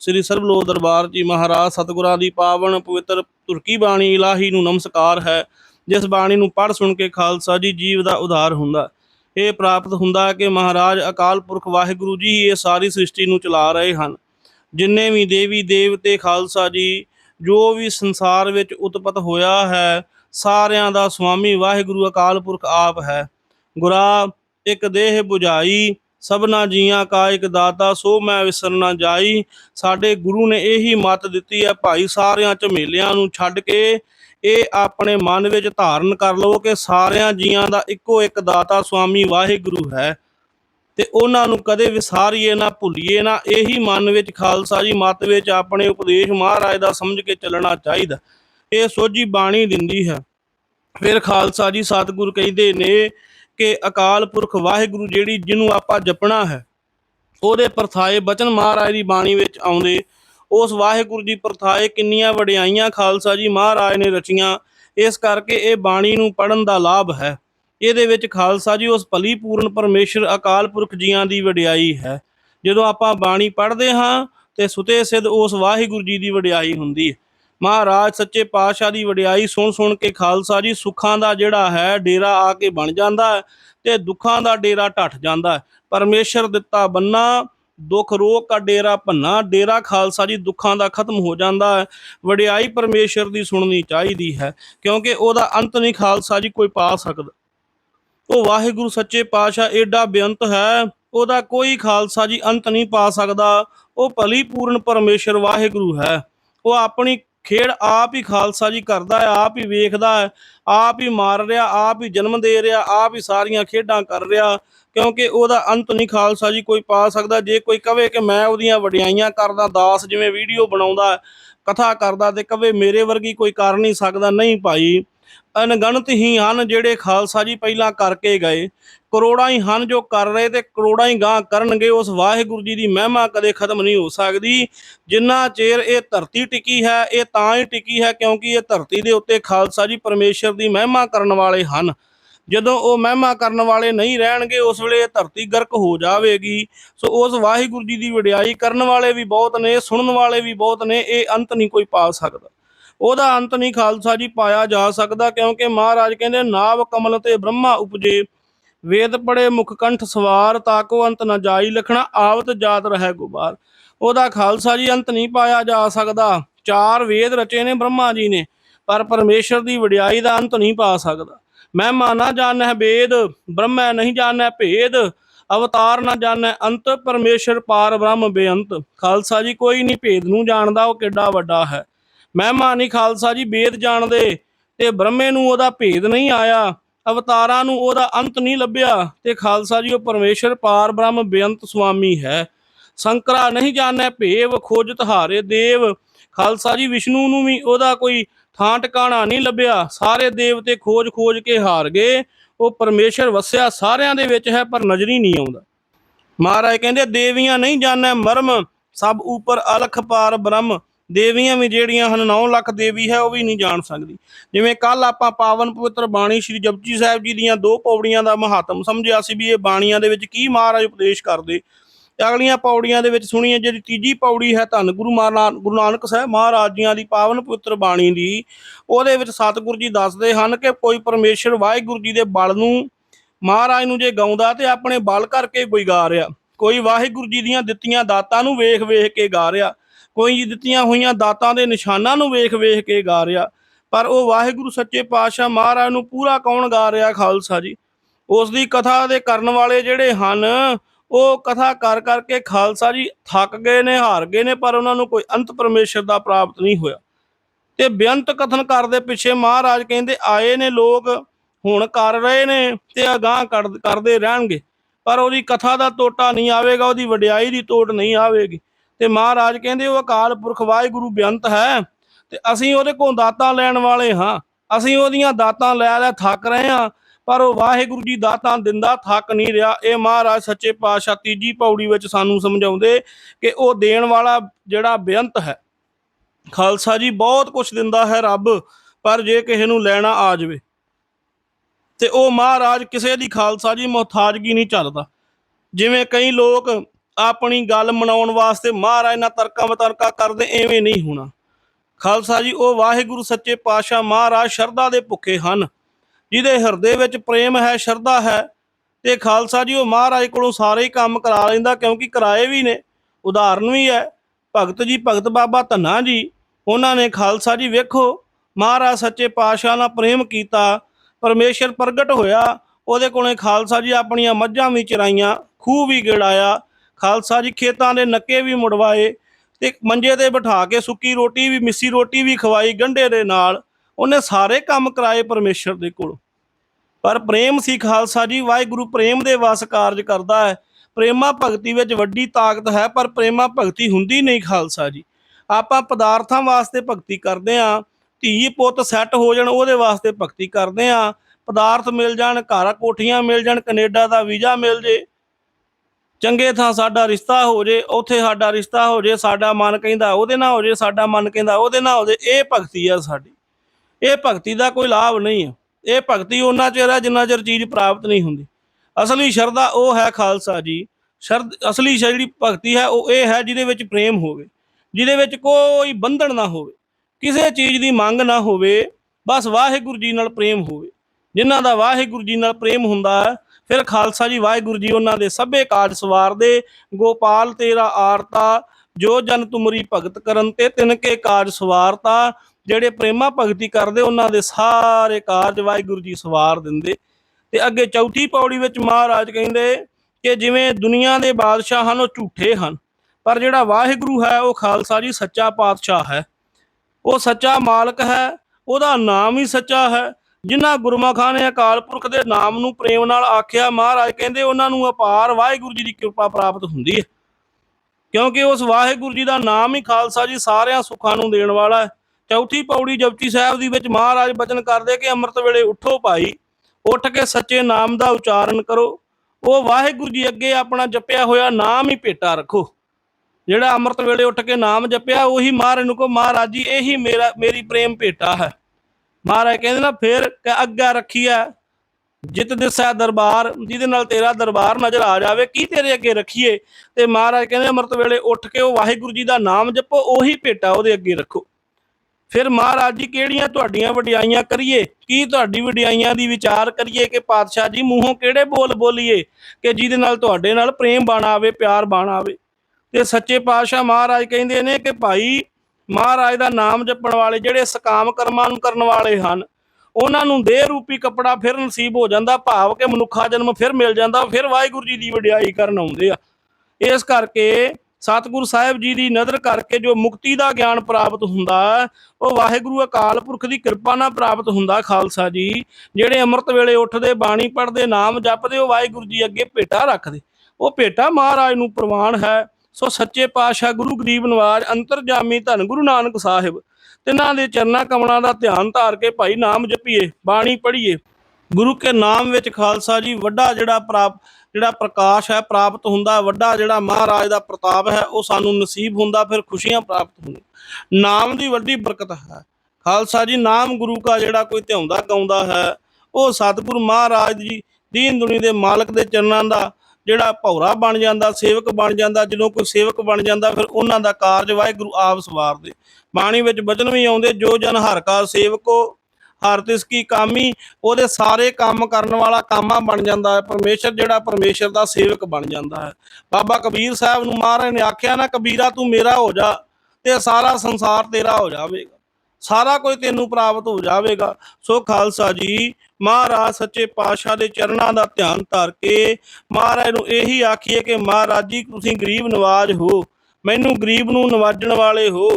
ਸ੍ਰੀ ਸਰਬਲੋ ਦਰਬਾਰ ਜੀ ਮਹਾਰਾਜ, ਸਤਿਗੁਰਾਂ ਦੀ ਪਾਵਨ ਪਵਿੱਤਰ ਤੁਰਕੀ ਬਾਣੀ ਇਲਾਹੀ ਨੂੰ ਨਮਸਕਾਰ ਹੈ। ਜਿਸ ਬਾਣੀ ਨੂੰ ਪੜ੍ਹ ਸੁਣ ਕੇ ਖਾਲਸਾ ਜੀ ਜੀਵ ਦਾ ਉਧਾਰ ਹੁੰਦਾ। ਇਹ ਪ੍ਰਾਪਤ ਹੁੰਦਾ ਹੈ ਕਿ ਮਹਾਰਾਜ ਅਕਾਲ ਪੁਰਖ ਵਾਹਿਗੁਰੂ ਜੀ ਹੀ ਇਹ ਸਾਰੀ ਸ੍ਰਿਸ਼ਟੀ ਨੂੰ ਚਲਾ ਰਹੇ ਹਨ। ਜਿੰਨੇ ਵੀ ਦੇਵੀ ਦੇਵਤੇ ਖਾਲਸਾ ਜੀ, ਜੋ ਵੀ ਸੰਸਾਰ ਵਿੱਚ ਉਤਪਤ ਹੋਇਆ ਹੈ, ਸਾਰਿਆਂ ਦਾ ਸੁਆਮੀ ਵਾਹਿਗੁਰੂ ਅਕਾਲ ਪੁਰਖ ਆਪ ਹੈ। ਗੁਰਾ, ਇੱਕ ਦੇਹ 부ਝਾਈ ਸਭਨਾ ਜੀਆਂ ਕਾ ਇੱਕ ਦਾਤਾ, ਸੋ ਮੈਂ ਵਿਸਰ ਨਾ ਜਾਈ। ਸਾਡੇ ਗੁਰੂ ਨੇ ਇਹੀ ਮਤ ਦਿੱਤੀ ਹੈ, ਭਾਈ ਸਾਰਿਆਂ ਝਮੇਲਿਆਂ ਨੂੰ ਛੱਡ ਕੇ ਇਹ ਆਪਣੇ ਮਨ ਵਿੱਚ ਧਾਰਨ ਕਰ ਲਓ ਕਿ ਸਾਰਿਆਂ ਜੀਆਂ ਦਾ ਇੱਕੋ ਇੱਕ ਦਾਤਾ ਸੁਆਮੀ ਵਾਹਿਗੁਰੂ ਹੈ। ਤੇ ਉਹਨਾਂ ਨੂੰ ਕਦੇ ਵਿਸਾਰੀਏ ਨਾ ਭੁੱਲੀਏ ਨਾ, ਇਹੀ ਮਨ ਵਿੱਚ ਖਾਲਸਾ ਜੀ ਮਤ ਵਿੱਚ ਆਪਣੇ ਉਪਦੇਸ਼ ਮਹਾਰਾਜ ਦਾ ਸਮਝ ਕੇ ਚੱਲਣਾ ਚਾਹੀਦਾ। ਇਹ ਸੋਝੀ ਬਾਣੀ ਦਿੰਦੀ ਹੈ। ਫਿਰ ਖਾਲਸਾ ਜੀ ਸਤਿਗੁਰ ਕਹਿੰਦੇ ਨੇ ਕਿ ਅਕਾਲ ਪੁਰਖ ਵਾਹਿਗੁਰੂ ਜਿਹੜੀ ਜਿਹਨੂੰ ਆਪਾਂ ਜਪਣਾ ਹੈ, ਉਹਦੇ ਪਰਥਾਏ ਬਚਨ ਮਹਾਰਾਜ ਦੀ ਬਾਣੀ ਵਿੱਚ ਆਉਂਦੇ, ਉਸ ਵਾਹਿਗੁਰੂ ਦੀ ਪਰਥਾਏ ਕਿੰਨੀਆਂ ਵਡਿਆਈਆਂ ਖਾਲਸਾ ਜੀ ਮਹਾਰਾਜ ਨੇ ਰਚੀਆਂ, ਇਸ ਕਰਕੇ ਇਹ ਬਾਣੀ ਨੂੰ ਪੜਨ ਦਾ ਲਾਭ ਹੈ। ਇਹਦੇ ਵਿੱਚ ਖਾਲਸਾ ਜੀ ਉਸ ਭਲੀ ਪੂਰਨ ਪਰਮੇਸ਼ਰ ਅਕਾਲ ਪੁਰਖ ਜੀਆਂ ਦੀ ਵਡਿਆਈ ਹੈ। ਜਦੋਂ ਆਪਾਂ ਬਾਣੀ ਪੜ੍ਹਦੇ ਹਾਂ, ਤੇ ਸੁਤੇ ਸਿੱਧ ਉਸ ਵਾਹਿਗੁਰੂ ਜੀ ਦੀ ਵਡਿਆਈ ਹੁੰਦੀ ਹੈ। ਮਹਾਰਾਜ, ਸੱਚੇ ਪਾਤਸ਼ਾਹ ਦੀ ਵਡਿਆਈ ਸੁਣ ਸੁਣ ਕੇ ਖਾਲਸਾ ਜੀ, ਸੁੱਖਾਂ ਦਾ ਜਿਹੜਾ ਹੈ, ਡੇਰਾ ਆ ਕੇ ਬਣ ਜਾਂਦਾ ਹੈ ਤੇ ਦੁੱਖਾਂ ਦਾ ਡੇਰਾ ਢੱਠ ਜਾਂਦਾ ਹੈ। ਪਰਮੇਸ਼ਰ ਦਿੱਤਾ ਬੰਨਾ, ਦੁੱਖ ਰੋਗ ਕਾ ਡੇਰਾ ਭੰਨਾ, ਡੇਰਾ ਖਾਲਸਾ ਜੀ, ਦੁੱਖਾਂ ਦਾ ਖਤਮ ਹੋ ਜਾਂਦਾ ਹੈ। ਵਡਿਆਈ ਪਰਮੇਸ਼ਰ ਦੀ ਸੁਣਨੀ ਚਾਹੀਦੀ ਹੈ, ਕਿਉਂਕਿ ਉਹਦਾ ਅੰਤ ਨਹੀਂ ਖਾਲਸਾ ਜੀ ਕੋਈ ਪਾ ਸਕਦਾ। ਉਹ ਵਾਹਿਗੁਰੂ, ਸੱਚੇ ਪਾਤਸ਼ਾਹ ਏਡਾ ਬੇਅੰਤ ਹੈ, ਉਹਦਾ ਕੋਈ ਖਾਲਸਾ ਜੀ ਅੰਤ ਨਹੀਂ ਪਾ ਸਕਦਾ। ਉਹ ਭਲੀ ਪੂਰਨ ਪਰਮੇਸ਼ਰ ਵਾਹਿਗੁਰੂ ਹੈ। ਉਹ ਆਪਣੀ ਖੇਡ ਆਪ ਹੀ ਖਾਲਸਾ ਜੀ ਕਰਦਾ ਹੈ, ਆਪ ਹੀ ਵੇਖਦਾ ਹੈ, ਆਪ ਹੀ ਮਾਰ ਰਿਹਾ, ਆਪ ਹੀ ਜਨਮ ਦੇ ਰਿਹਾ, ਆਪ ਹੀ ਸਾਰੀਆਂ ਖੇਡਾਂ ਕਰ ਰਿਹਾ, ਕਿਉਂਕਿ ਉਹਦਾ ਅੰਤ ਨਹੀਂ ਖਾਲਸਾ ਜੀ ਕੋਈ ਪਾ ਸਕਦਾ, ਜੇ ਕੋਈ ਕਵੇ ਕਿ ਮੈਂ ਉਹਦੀਆਂ ਵਡਿਆਈਆਂ ਕਰਦਾ, ਦਾਸ ਜਿਵੇਂ ਵੀਡੀਓ ਬਣਾਉਂਦਾ, ਕਥਾ ਕਰਦਾ ਤੇ ਕਵੇ ਮੇਰੇ ਵਰਗੀ ਕੋਈ ਕਰ ਨਹੀਂ ਸਕਦਾ, ਨਹੀਂ ਭਾਈ। ਅਣਗਣਤ ਹੀ ਹਨ ਜਿਹੜੇ ਖਾਲਸਾ ਜੀ ਪਹਿਲਾਂ ਕਰਕੇ ਗਏ। ਕਰੋੜਾਂ ਹੀ ਹਨ ਜੋ ਕਰ ਰਹੇ ਤੇ ਕਰੋੜਾਂ ਹੀ ਗਾਂ ਕਰਨਗੇ। ਉਸ ਵਾਹਿਗੁਰੂ ਜੀ ਦੀ ਮਹਿਮਾ ਕਦੇ ਖਤਮ ਨਹੀਂ ਹੋ ਸਕਦੀ। ਜਿੰਨਾ ਚਿਰ ਇਹ ਧਰਤੀ ਟਿਕੀ ਹੈ, ਇਹ ਤਾਂ ਹੀ ਟਿਕੀ ਹੈ ਕਿਉਂਕਿ ਇਹ ਧਰਤੀ ਦੇ ਉੱਤੇ ਖਾਲਸਾ ਜੀ ਪਰਮੇਸ਼ਰ ਦੀ ਮਹਿਮਾ ਕਰਨ ਵਾਲੇ ਹਨ। ਜਦੋਂ ਉਹ ਮਹਿਮਾ ਕਰਨ ਵਾਲੇ ਨਹੀਂ ਰਹਿਣਗੇ, ਉਸ ਵੇਲੇ ਇਹ ਧਰਤੀ ਗਰਕ ਹੋ ਜਾਵੇਗੀ। ਸੋ ਉਸ ਵਾਹਿਗੁਰੂ ਜੀ ਦੀ ਵਡਿਆਈ ਕਰਨ ਵਾਲੇ ਵੀ ਬਹੁਤ ਨੇ, ਸੁਣਨ ਵਾਲੇ ਵੀ ਬਹੁਤ ਨੇ, ਇਹ ਅੰਤ ਨਹੀਂ ਕੋਈ ਪਾ ਸਕਦਾ। ਉਹਦਾ ਅੰਤ ਨਹੀਂ ਖਾਲਸਾ ਜੀ ਪਾਇਆ ਜਾ ਸਕਦਾ, ਕਿਉਂਕਿ ਮਹਾਰਾਜ ਕਹਿੰਦੇ, ਨਾਵ ਕਮਲ ਤੇ ਬ੍ਰਹਮਾ ਉਪਜੇ। ਵੇਦ ਪੜੇ ਮੁਖ ਕੰਠ ਸਵਾਰ ਤਾਕੋ ਅੰਤ ਨਾ ਜਾਈ ਲਖਣਾ, ਆਵਤ ਜਾਤ ਰਹਿ ਗੁਬਾਰ। ਉਹਦਾ ਖਾਲਸਾ ਜੀ ਅੰਤ ਨਹੀਂ ਪਾਇਆ ਜਾ ਸਕਦਾ। ਚਾਰ ਵੇਦ ਰਚੇ ਨੇ ਬ੍ਰਹਮਾ ਜੀ ਨੇ, ਪਰ ਪਰਮੇਸ਼ਰ ਦੀ ਵਡਿਆਈ ਦਾ ਅੰਤ ਨਹੀਂ ਪਾ ਸਕਦਾ। ਮਹਿਮਾ ਨਾ ਜਾਣੈ ਵੇਦ ਬ੍ਰਹਮੈ ਨਹੀਂ ਜਾਣੈ ਭੇਦ। ਅਵਤਾਰ ਨਾ ਜਾਣੈ ਅੰਤ, ਪਰਮੇਸ਼ਰ ਪਾਰ ਬ੍ਰਹਮ ਬੇਅੰਤ। ਖਾਲਸਾ ਜੀ ਕੋਈ ਨਹੀਂ ਭੇਦ ਨੂੰ ਜਾਣਦਾ, ਉਹ ਕਿੱਡਾ ਵੱਡਾ ਹੈ। ਮਹਿਮਾਨੀ ਖਾਲਸਾ ਜੀ, ਵੇਦ ਜਾਣਦੇ ਤੇ ਬ੍ਰਹਮੇ ਨੂੰ ਉਹਦਾ ਭੇਦ ਨਹੀਂ ਆਇਆ, ਅਵਤਾਰਾਂ ਨੂੰ ਉਹਦਾ ਅੰਤ ਨਹੀਂ ਲੱਭਿਆ ਤੇ ਖਾਲਸਾ ਜੀ, ਉਹ ਪਰਮੇਸ਼ਰ ਪਾਰ ਬ੍ਰਹਮ ਬੇਅੰਤ ਸੁਆਮੀ ਹੈ। ਸੰਕਰਾ ਨਹੀਂ ਜਾਣੈ ਭੇਵ ਖੋਜਤ ਹਾਰੇ ਦੇਵ। ਖਾਲਸਾ ਜੀ, ਵਿਸ਼ਨੂੰ ਨੂੰ ਵੀ ਉਹਦਾ ਕੋਈ ਥਾਂ ਟਿਕਾਣਾ ਨਹੀਂ ਲੱਭਿਆ। ਸਾਰੇ ਦੇਵਤੇ ਖੋਜ ਖੋਜ ਕੇ ਹਾਰ ਗਏ। ਉਹ ਪਰਮੇਸ਼ਰ ਵਸਿਆ ਸਾਰਿਆਂ ਦੇ ਵਿੱਚ ਹੈ, ਪਰ ਨਜ਼ਰੀ ਨਹੀਂ ਆਉਂਦਾ। ਮਹਾਰਾਜ ਕਹਿੰਦੇ, ਦੇਵੀਆਂ ਨਹੀਂ ਜਾਣੈ ਮਰਮ, ਸਭ ਉਪਰ ਅਲਖ ਪਾਰ ਬ੍ਰਹਮ। ਦੇਵੀਆਂ ਵੀ ਜਿਹੜੀਆਂ ਹਨ 9 ਲੱਖ ਦੇਵੀ ਹੈ, ਉਹ ਵੀ ਨਹੀਂ ਜਾਣ ਸਕਦੀ। ਜਿਵੇਂ ਕੱਲ ਆਪਾਂ ਪਾਵਨ ਪਵਿੱਤਰ ਬਾਣੀ ਸ੍ਰੀ ਜਪਜੀ ਸਾਹਿਬ ਜੀ ਦੀਆਂ ਦੋ ਪੌੜੀਆਂ ਦਾ ਮਹੱਤਮ ਸਮਝਿਆ ਸੀ ਵੀ ਇਹ ਬਾਣੀਆਂ ਦੇ ਵਿੱਚ ਕੀ ਮਹਾਰਾਜ ਉਪਦੇਸ਼ ਕਰਦੇ। ਅਗਲੀਆਂ ਪੌੜੀਆਂ ਦੇ ਵਿੱਚ ਸੁਣੀਏ, ਜਿਹੜੀ ਤੀਜੀ ਪੌੜੀ ਹੈ ਧੰਨ ਗੁਰੂ ਮਹਾਰਾਜ ਗੁਰੂ ਨਾਨਕ ਸਾਹਿਬ ਮਹਾਰਾਜ ਜੀਆਂ ਦੀ ਪਾਵਨ ਪਵਿੱਤਰ ਬਾਣੀ ਦੀ, ਉਹਦੇ ਵਿੱਚ ਸਤਿਗੁਰੂ ਜੀ ਦੱਸਦੇ ਹਨ ਕਿ ਕੋਈ ਪਰਮੇਸ਼ਰ ਵਾਹਿਗੁਰੂ ਜੀ ਦੇ ਬਲ ਨੂੰ ਮਹਾਰਾਜ ਨੂੰ ਜੇ ਗਾਉਂਦਾ ਤੇ ਆਪਣੇ ਬਲ ਕਰਕੇ ਕੋਈ ਗਾ ਰਿਹਾ ਕੋਈ ਵਾਹਿਗੁਰੂ ਜੀ ਦੀਆਂ ਦਿੱਤੀਆਂ ਦਾਤਾਂ ਨੂੰ ਵੇਖ ਵੇਖ ਕੇ ਗਾ ਰਿਹਾ ਕੋਈ ਜੀ ਦਿੱਤੀਆਂ ਹੋਈਆਂ ਦਾਤਾਂ ਦੇ ਨਿਸ਼ਾਨਾਂ ਨੂੰ ਵੇਖ ਵੇਖ ਕੇ ਗਾ ਰਿਹਾ। ਪਰ ਉਹ ਵਾਹਿਗੁਰੂ ਸੱਚੇ ਪਾਤਸ਼ਾਹ ਮਹਾਰਾਜ ਨੂੰ ਪੂਰਾ ਕੌਣ ਗਾ ਰਿਹਾ ਖਾਲਸਾ ਜੀ? ਉਸ ਦੀ ਕਥਾ ਦੇ ਕਰਨ ਵਾਲੇ ਜਿਹੜੇ ਹਨ, ਉਹ ਕਥਾ ਕਰ ਕਰਕੇ ਖਾਲਸਾ ਜੀ ਥੱਕ ਗਏ ਨੇ, ਹਾਰ ਗਏ ਨੇ, ਪਰ ਉਹਨਾਂ ਨੂੰ ਕੋਈ ਅੰਤ ਪਰਮੇਸ਼ਰ ਦਾ ਪ੍ਰਾਪਤ ਨਹੀਂ ਹੋਇਆ। ਤੇ ਬੇਅੰਤ ਕਥਨ ਕਰਦੇ ਪਿੱਛੇ ਮਹਾਰਾਜ ਕਹਿੰਦੇ, ਆਏ ਨੇ ਲੋਕ, ਹੁਣ ਕਰ ਰਹੇ ਨੇ ਤੇ ਅਗਾਹ ਕਰ- ਕਰਦੇ ਰਹਿਣਗੇ। ਪਰ ਉਹਦੀ ਕਥਾ ਦਾ ਟੋਟਾ ਨਹੀਂ ਆਵੇਗਾ, ਉਹਦੀ ਵਡਿਆਈ ਦੀ ਤੋਟ ਨਹੀਂ ਆਵੇਗੀ। ਤੇ ਮਹਾਰਾਜ ਕਹਿੰਦੇ ਉਹ ਅਕਾਲ ਪੁਰਖ ਵਾਹਿਗੁਰੂ ਬੇਅੰਤ ਹੈ ਤੇ ਅਸੀਂ ਉਹਦੇ ਕੋਲ ਦਾਤਾਂ ਲੈਣ ਵਾਲੇ ਹਾਂ। ਅਸੀਂ ਉਹਦੀਆਂ ਦਾਤਾਂ ਲੈ ਲੈ ਥੱਕ ਰਹੇ ਹਾਂ, ਪਰ ਉਹ ਵਾਹਿਗੁਰੂ ਜੀ ਦਾਤਾਂ ਦਿੰਦਾ ਥੱਕ ਨਹੀਂ ਰਿਹਾ। ਇਹ ਮਹਾਰਾਜ ਸੱਚੇ ਪਾਤਸ਼ਾਹ ਤੀਜੀ ਪੌੜੀ ਵਿੱਚ ਸਾਨੂੰ ਸਮਝਾਉਂਦੇ ਕਿ ਉਹ ਦੇਣ ਵਾਲਾ ਜਿਹੜਾ ਬੇਅੰਤ ਹੈ, ਖਾਲਸਾ ਜੀ ਬਹੁਤ ਕੁਝ ਦਿੰਦਾ ਹੈ ਰੱਬ, ਪਰ ਜੇ ਕਿਸੇ ਨੂੰ ਲੈਣਾ ਆ ਜਾਵੇ, ਤੇ ਉਹ ਮਹਾਰਾਜ ਕਿਸੇ ਦੀ ਖਾਲਸਾ ਜੀ ਮੁਹਤਾਜਗੀ ਨਹੀਂ ਚੱਲਦਾ। ਜਿਵੇਂ ਕਈ ਲੋਕ ਆਪਣੀ ਗੱਲ ਮਨਾਉਣ ਵਾਸਤੇ ਮਹਾਰਾਜ ਨਾਲ ਤਰਕਾਂ ਬਤਰਕਾ ਕਰਦੇ ਐਵੇਂ ਨਹੀਂ ਹੋਣਾ। ਖਾਲਸਾ ਜੀ, ਉਹ ਵਾਹਿਗੁਰੂ ਸੱਚੇ ਪਾਤਸ਼ਾਹ ਮਹਾਰਾਜ ਸ਼ਰਧਾ ਦੇ ਭੁੱਖੇ ਹਨ, ਜਿਹਦੇ ਹਿਰਦੇ ਵਿੱਚ ਪ੍ਰੇਮ ਹੈ, ਸ਼ਰਧਾ ਹੈ। ਤੇ ਖਾਲਸਾ ਜੀ, ਉਹ ਮਹਾਰਾਜ ਕੋਲੋਂ ਸਾਰੇ ਹੀ ਕੰਮ ਕਰਾ ਲੈਂਦਾ ਕਿਉਂਕਿ ਕਰਾਏ ਵੀ ਨੇ, ਉਦਾਹਰਨ ਵੀ ਹੈ, ਭਗਤ ਜੀ, ਭਗਤ ਬਾਬਾ ਧੰਨਾ ਜੀ, ਉਹਨਾਂ ਨੇ ਖਾਲਸਾ ਜੀ ਵੇਖੋ, ਮਹਾਰਾਜ ਸੱਚੇ ਪਾਤਸ਼ਾਹ ਨਾਲ ਪ੍ਰੇਮ ਕੀਤਾ, ਪਰਮੇਸ਼ਰ ਪ੍ਰਗਟ ਹੋਇਆ, ਉਹਦੇ ਕੋਲੇ ਖਾਲਸਾ ਜੀ ਆਪਣੀਆਂ ਮੱਝਾਂ ਵੀ ਚਰਾਈਆਂ, ਖੂਹ ਵੀ ਗਿੜਾਇਆ ਖਾਲਸਾ ਜੀ ਖੇਤਾਂ ਦੇ ਨੱਕੇ ਵੀ ਮੁੜਵਾਏ ਤੇ ਮੰਜੇ ਤੇ ਬਿਠਾ ਕੇ ਸੁੱਕੀ ਰੋਟੀ ਵੀ, ਮਿੱਸੀ ਰੋਟੀ ਵੀ ਖਵਾਈ ਗੰਢੇ ਦੇ ਨਾਲ। ਉਹਨੇ ਸਾਰੇ ਕੰਮ ਕਰਾਏ ਪਰਮੇਸ਼ਰ ਦੇ ਕੋਲ। ਪਰ ਪ੍ਰੇਮ ਸੀ ਖਾਲਸਾ ਜੀ, ਵਾਹਿਗੁਰੂ ਪ੍ਰੇਮ ਦੇ ਵਾਸ ਕਾਰਜ ਕਰਦਾ ਹੈ। ਪ੍ਰੇਮਾ ਭਗਤੀ ਵਿੱਚ ਵੱਡੀ ਤਾਕਤ ਹੈ, ਪਰ ਪ੍ਰੇਮਾ ਭਗਤੀ ਹੁੰਦੀ ਨਹੀਂ ਖਾਲਸਾ ਜੀ। ਆਪਾਂ ਪਦਾਰਥਾਂ ਵਾਸਤੇ ਭਗਤੀ ਕਰਦੇ ਆਂ ਧੀ ਪੁੱਤ ਸੈੱਟ ਹੋ ਜਾਣ ਉਹਦੇ ਵਾਸਤੇ ਭਗਤੀ ਕਰਦੇ ਆਂ ਪਦਾਰਥ ਮਿਲ ਜਾਣ, ਘਰ ਕੋਠੀਆਂ ਮਿਲ ਜਾਣ, ਕੈਨੇਡਾ ਦਾ ਵੀਜ਼ਾ ਮਿਲ ਜੇ। ਚੰਗੇ ਥਾਂ ਸਾਡਾ ਰਿਸ਼ਤਾ ਹੋ ਜੇ, ਉੱਥੇ ਸਾਡਾ ਰਿਸ਼ਤਾ ਹੋ ਜੇ, ਸਾਡਾ ਮਨ ਕਹਿੰਦਾ ਉਹਦੇ ਨਾਲ ਹੋ ਜੇ, ਸਾਡਾ ਮਨ ਕਹਿੰਦਾ ਉਹਦੇ ਨਾਲ ਹੋ ਜੇ, ਇਹ ਭਗਤੀ ਆ ਸਾਡੀ। ਇਹ ਭਗਤੀ ਦਾ ਕੋਈ ਲਾਭ ਨਹੀਂ ਹੈ ਇਹ ਭਗਤੀ ਉਹਨਾਂ ਚਿਰ ਹੈ ਜਿੰਨਾ ਚਿਰ ਚੀਜ਼ ਪ੍ਰਾਪਤ ਨਹੀਂ ਹੁੰਦੀ। ਅਸਲੀ ਸ਼ਰਧਾ ਉਹ ਹੈ ਖਾਲਸਾ ਜੀ। ਸ਼ਰਧ, ਅਸਲੀ ਜਿਹੜੀ ਭਗਤੀ ਹੈ, ਉਹ ਇਹ ਹੈ ਜਿਹਦੇ ਵਿੱਚ ਪ੍ਰੇਮ ਹੋਵੇ। ਜਿਹਦੇ ਵਿੱਚ ਕੋਈ ਬੰਧਨ ਨਾ ਹੋਵੇ। ਕਿਸੇ ਚੀਜ਼ ਦੀ ਮੰਗ ਨਾ ਹੋਵੇ। ਬਸ ਵਾਹਿਗੁਰੂ ਜੀ ਨਾਲ ਪ੍ਰੇਮ ਹੋਵੇ। ਜਿਨ੍ਹਾਂ ਦਾ ਵਾਹਿਗੁਰੂ ਜੀ ਨਾਲ ਪ੍ਰੇਮ ਹੁੰਦਾ ਹੈ ਫਿਰ ਖਾਲਸਾ ਜੀ ਵਾਹਿਗੁਰੂ ਜੀ ਉਹਨਾਂ ਦੇ ਸਭੇ ਕਾਜ ਸਵਾਰਦੇ ਗੋਪਾਲ ਤੇਰਾ ਆਰਤਾ, ਜੋ ਜਨ ਤੁਮਰੀ ਭਗਤ ਕਰਨ ਤੇ ਤਿਨਕੇ ਕਾਜ ਸਵਾਰਤਾ, ਜਿਹੜੇ ਪ੍ਰੇਮਾ ਭਗਤੀ ਕਰਦੇ ਉਹਨਾਂ ਦੇ ਸਾਰੇ ਕਾਰਜ ਵਾਹਿਗੁਰੂ ਜੀ ਸਵਾਰ ਦਿੰਦੇ। ਤੇ ਅੱਗੇ ਚੌਥੀ ਪੌੜੀ ਵਿੱਚ ਮਹਾਰਾਜ ਕਹਿੰਦੇ ਕਿ ਜਿਵੇਂ ਦੁਨੀਆ ਦੇ ਬਾਦਸ਼ਾਹ ਹਨ, ਉਹ ਝੂਠੇ ਹਨ, ਪਰ ਜਿਹੜਾ ਵਾਹਿਗੁਰੂ ਹੈ, ਉਹ ਖਾਲਸਾ ਜੀ ਸੱਚਾ ਪਾਤਸ਼ਾਹ ਹੈ। ਉਹ ਸੱਚਾ ਮਾਲਕ ਹੈ, ਉਹਦਾ ਨਾਮ ਹੀ ਸੱਚਾ ਹੈ ਜਿਨ੍ਹਾਂ ਗੁਰਮੁਖਾਂ ਨੇ ਅਕਾਲ ਪੁਰਖ ਦੇ ਨਾਮ ਨੂੰ ਪ੍ਰੇਮ ਨਾਲ ਆਖਿਆ, ਮਹਾਰਾਜ ਕਹਿੰਦੇ ਉਹਨਾਂ ਨੂੰ ਅਪਾਰ ਵਾਹਿਗੁਰੂ ਜੀ ਦੀ ਕਿਰਪਾ ਪ੍ਰਾਪਤ ਹੁੰਦੀ ਹੈ। ਕਿਉਂਕਿ ਉਸ ਵਾਹਿਗੁਰੂ ਜੀ ਦਾ ਨਾਮ ਹੀ ਖਾਲਸਾ ਜੀ ਸਾਰਿਆਂ ਸੁੱਖਾਂ ਨੂੰ ਦੇਣ ਵਾਲਾ ਹੈ। ਚੌਥੀ ਪੌੜੀ ਜਪਜੀ ਸਾਹਿਬ ਦੀ ਵਿੱਚ ਮਹਾਰਾਜ ਬਚਨ ਕਰਦੇ ਕਿ ਅੰਮ੍ਰਿਤ ਵੇਲੇ ਉਠੋ ਭਾਈ, ਉੱਠ ਕੇ ਸੱਚੇ ਨਾਮ ਦਾ ਉਚਾਰਨ ਕਰੋ। ਉਹ ਵਾਹਿਗੁਰੂ ਜੀ ਅੱਗੇ ਆਪਣਾ ਜਪਿਆ ਹੋਇਆ ਨਾਮ ਹੀ ਭੇਟਾ ਰੱਖੋ। ਜਿਹੜਾ ਅੰਮ੍ਰਿਤ ਵੇਲੇ ਉੱਠ ਕੇ ਨਾਮ ਜਪਿਆ, ਉਹੀ ਮਹਾਰਾਜ ਨੂੰ ਕੋ ਮਹਾਰਾਜ ਜੀ, ਇਹੀ ਮੇਰਾ, ਮੇਰੀ ਪ੍ਰੇਮ ਭੇਟਾ ਹੈ। ਮਹਾਰਾਜ ਕਹਿੰਦੇ ਨਾ, ਫੇਰ ਕ- ਅੱਗਾ ਰੱਖੀਆ ਜਿਤ ਦਿਸਾ ਦਰਬਾਰ, ਜਿਹਦੇ ਨਾਲ ਤੇਰਾ ਦਰਬਾਰ ਨਜ਼ਰ ਆ ਜਾਵੇ, ਕੀ ਤੇਰੇ ਅੱਗੇ ਰੱਖੀਏ? ਤੇ ਮਹਾਰਾਜ ਕਹਿੰਦੇ, ਅੰਮ੍ਰਿਤ ਵੇਲੇ ਉੱਠ ਕੇ ਉਹ ਵਾਹਿਗੁਰੂ ਜੀ ਦਾ ਨਾਮ ਜਪੋ, ਉਹੀ ਭੇਟਾ ਉਹਦੇ ਅੱਗੇ ਰੱਖੋ। ਫਿਰ ਮਹਾਰਾਜ ਜੀ, ਕਿਹੜੀਆਂ ਤੁਹਾਡੀਆਂ ਵਡਿਆਈਆਂ ਕਰੀਏ? ਕੀ ਤੁਹਾਡੀ ਵਡਿਆਈਆਂ ਦੀ ਵਿਚਾਰ ਕਰੀਏ ਕਿ ਪਾਤਸ਼ਾਹ ਜੀ ਮੂੰਹੋਂ ਕਿਹੜੇ ਬੋਲ ਬੋਲੀਏ ਕਿ ਜਿਹਦੇ ਨਾਲ ਤੁਹਾਡੇ ਨਾਲ ਪ੍ਰੇਮ ਬਾਣਾ ਆਵੇ, ਪਿਆਰ ਬਾਣਾ ਆਵੇ? ਤੇ ਸੱਚੇ ਪਾਤਸ਼ਾਹ ਮਹਾਰਾਜ ਕਹਿੰਦੇ ਨੇ ਕਿ ਭਾਈ ਮਹਾਰਾਜ ਦਾ ਨਾਮ ਜਪਣ ਵਾਲੇ ਜਿਹੜੇ ਸਕਾਮ ਕਰਮਾਂ ਨੂੰ ਕਰਨ ਵਾਲੇ ਹਨ, ਉਹਨਾਂ ਨੂੰ ਦੇਹ ਰੂਪੀ ਕਪੜਾ ਫਿਰ ਨਸੀਬ ਹੋ ਜਾਂਦਾ, ਭਾਵ ਕਿ ਮਨੁੱਖਾ ਜਨਮ ਫਿਰ ਮਿਲ ਜਾਂਦਾ, ਫਿਰ ਵਾਹਿਗੁਰੂ ਜੀ ਦੀ ਵਡਿਆਈ ਕਰਨ ਆਉਂਦੇ ਆ। ਇਸ ਕਰਕੇ ਸਤਿਗੁਰੂ ਸਾਹਿਬ ਜੀ ਦੀ ਨਜ਼ਰ ਕਰਕੇ ਜੋ ਮੁਕਤੀ ਦਾ ਗਿਆਨ ਪ੍ਰਾਪਤ ਹੁੰਦਾ, ਉਹ ਵਾਹਿਗੁਰੂ ਅਕਾਲ ਪੁਰਖ ਦੀ ਕਿਰਪਾ ਨਾਲ ਪ੍ਰਾਪਤ ਹੁੰਦਾ, ਖਾਲਸਾ ਜੀ। ਜਿਹੜੇ ਅੰਮ੍ਰਿਤ ਵੇਲੇ ਉੱਠਦੇ, ਬਾਣੀ ਪੜ੍ਹਦੇ, ਨਾਮ ਜਪਦੇ, ਉਹ ਵਾਹਿਗੁਰੂ ਜੀ ਅੱਗੇ ਭੇਟਾ ਰੱਖਦੇ। ਉਹ ਭੇਟਾ ਮਹਾਰਾਜ ਨੂੰ ਪ੍ਰਵਾਨ ਹੈ। ਸੋ ਸੱਚੇ ਪਾਤਸ਼ਾਹ ਗੁਰੂ ਗਰੀਬ ਨਵਾਜ ਅੰਤਰਜਾਮੀ ਧੰਨ ਗੁਰੂ ਨਾਨਕ ਸਾਹਿਬ, ਤਿਨਾਂ ਦੇ ਚਰਨਾਂ ਕਮਲਾਂ ਦਾ ਧਿਆਨ ਧਾਰ ਕੇ ਭਾਈ ਨਾਮ ਜਪੀਏ, ਬਾਣੀ ਪੜ੍ਹੀਏ। ਗੁਰੂ ਕੇ ਨਾਮ ਵਿੱਚ ਖਾਲਸਾ ਜੀ, ਵੱਡਾ ਜਿਹੜਾ ਪ੍ਰਾਪ, ਜਿਹੜਾ ਪ੍ਰਕਾਸ਼ ਹੈ, ਪ੍ਰਾਪਤ ਹੁੰਦਾ, ਵੱਡਾ ਜਿਹੜਾ ਮਹਾਰਾਜ ਦਾ ਪ੍ਰਤਾਪ ਹੈ, ਉਹ ਸਾਨੂੰ ਨਸੀਬ ਹੁੰਦਾ, ਫਿਰ ਖੁਸ਼ੀਆਂ ਪ੍ਰਾਪਤ ਹੁੰਦੀਆਂ। ਨਾਮ ਦੀ ਵੱਡੀ ਬਰਕਤ ਹੈ। ਖਾਲਸਾ ਜੀ, ਨਾਮ ਗੁਰੂ ਦਾ ਜਿਹੜਾ ਕੋਈ ਧਿਆਉਂਦਾ, ਗਾਉਂਦਾ ਹੈ, ਉਹ ਸਤਿਗੁਰੂ ਮਹਾਰਾਜ ਜੀ ਦੀਨ ਦੁਨੀ ਦੇ ਮਾਲਕ ਦੇ ਚਰਨਾਂ ਦਾ ਜਿਹੜਾ ਭੌਰਾ ਬਣ ਜਾਂਦਾ, ਸੇਵਕ ਬਣ ਜਾਂਦਾ, ਜਦੋਂ ਕੋਈ ਸੇਵਕ ਬਣ ਜਾਂਦਾ, ਫਿਰ ਉਹਨਾਂ ਦਾ ਕਾਰਜ ਵਾਹਿਗੁਰੂ ਆਪ ਸਵਾਰਦੇ। ਬਾਣੀ ਵਿੱਚ ਬਚਨ ਵੀ ਆਉਂਦੇ, ਜੋ ਜਨ ਹਰ ਕਾ ਸੇਵਕੋ, ਹਰ ਤਿਸ ਕੀ ਕਾਮੀ, ਉਹਦੇ ਸਾਰੇ ਕੰਮ ਕਰਨ ਵਾਲਾ ਕਾਮਾ ਬਣ ਜਾਂਦਾ ਹੈ। ਪਰਮੇਸ਼ਰ ਜਿਹੜਾ ਪਰਮੇਸ਼ਰ ਦਾ ਸੇਵਕ ਬਣ ਜਾਂਦਾ ਹੈ। ਬਾਬਾ ਕਬੀਰ ਸਾਹਿਬ ਨੂੰ ਮਹਾਰਾਜ ਨੇ ਆਖਿਆ, ਨਾ ਕਬੀਰਾ ਤੂੰ ਮੇਰਾ ਹੋ ਜਾ ਤੇ ਸਾਰਾ ਸੰਸਾਰ ਤੇਰਾ ਹੋ ਜਾਵੇਗਾ। ਸਾਰਾ ਕੁਝ ਤੈਨੂੰ ਪ੍ਰਾਪਤ ਹੋ ਜਾਵੇਗਾ। ਸੋ ਖਾਲਸਾ ਜੀ, ਮਹਾਰਾਜ ਸੱਚੇ ਪਾਤਸ਼ਾਹ ਦੇ ਚਰਨਾਂ ਦਾ ਧਿਆਨ ਧਰ ਕੇ ਮਹਾਰਾਜ ਨੂੰ ਇਹੀ ਆਖੀਏ ਕਿ ਮਹਾਰਾਜ ਜੀ, ਤੁਸੀਂ ਗਰੀਬ ਨਵਾਜ ਹੋ। ਮੈਨੂੰ ਗਰੀਬ ਨੂੰ ਨਵਾਜਣ ਵਾਲੇ ਹੋ।